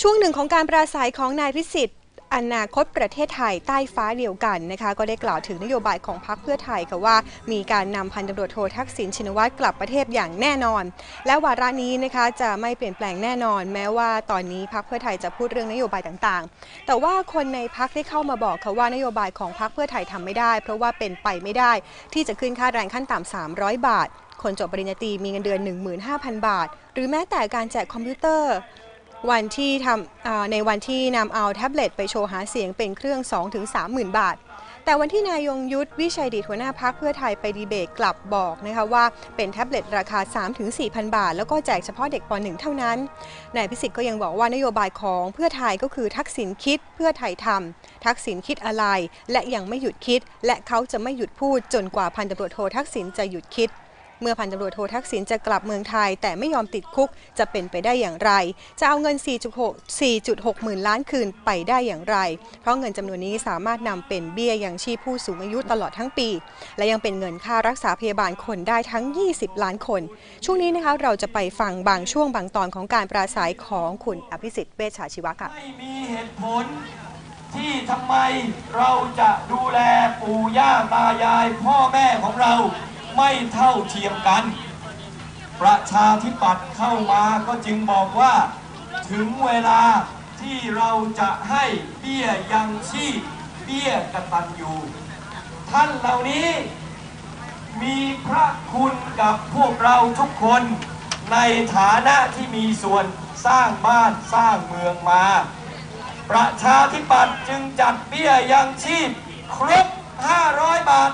ช่วงหนึ่งของการปราศัยของนายพิสิทธิ์อนาคตประเทศไทยใต้ฟ้าเดียวกันนะคะก็ได้กล่าวถึงนโยบายของพรรคเพื่อไทยค่ะว่า มีการนำพันตำรวจโททักษิณชินวัตรกลับประเทศอย่างแน่นอน และวาระนี้นะคะจะไม่เปลี่ยนแปลงแน่นอน แม้ว่าตอนนี้พรรคเพื่อไทยจะพูดเรื่องนโยบายต่างๆ แต่ว่าคนในพรรคได้เข้ามาบอกค่ะว่านโยบายของพรรคเพื่อไทยทำไม่ได้ เพราะว่าเป็นไปไม่ได้ ที่จะขึ้นค่าแรงขั้นต่ำ300 บาท คนจบปริญญาตรีมีเงินเดือน 15,000 บาท หรือแม้แต่การแจกคอมพิวเตอร์ วันที่ทำในวันที่นำเอาแท็บเล็ตไปโชว์หาเสียงเป็นเครื่อง 2-3หมื่นบาท แต่วันที่นายยงยุทธวิชัยดีตหัวหน้าพักเพื่อไทยไปดีเบตกลับบอกนะคะว่าเป็นแท็บเล็ตราคา 3-4,000 บาท แล้วก็แจกเฉพาะเด็กป .1 เท่านั้น นายพิสิทธิ์ก็ยังบอกว่านโยบายของเพื่อไทยก็คือทักษิณคิดเพื่อไทยทำทักษิณคิดอะไร และยังไม่หยุดคิด และเขาจะไม่หยุดพูดจนกว่าพันตำรวจโททักษิณจะหยุดคิด เมื่อพันตำรวจโททักษิณจะกลับเมืองไทย แต่ไม่ยอมติดคุกจะเป็นไปได้อย่างไร จะเอาเงิน 4.6 4.6 หมื่นล้านคืนไปได้อย่างไร เพราะเงินจำนวนนี้สามารถนำเป็นเบี้ยยังชีพผู้สูงอายุตลอดทั้งปี และยังเป็นเงินค่ารักษาพยาบาลคนได้ทั้ง 20 ล้านคน ช่วงนี้นะคะเราจะไปฟังบางช่วงบางตอนของการปราศัยของคุณอภิสิทธิ์เวชชาชีวะค่ะไม่มีเหตุผลที่ทำไมเราจะดูแลปู่ย่าตายายพ่อแม่ของเรา ไม่เท่าเทียมกัน ประชาธิปัตย์เข้ามาก็จึงบอกว่า ถึงเวลาที่เราจะให้เบี้ยยังชีพเบี้ยกตัญญูท่านเหล่านี้มีพระคุณกับพวกเราทุกคนในฐานะที่มีส่วนสร้างบ้านสร้างเมืองมา ประชาธิปัตย์จึงจัดเบี้ยยังชีพครบ 500 บาท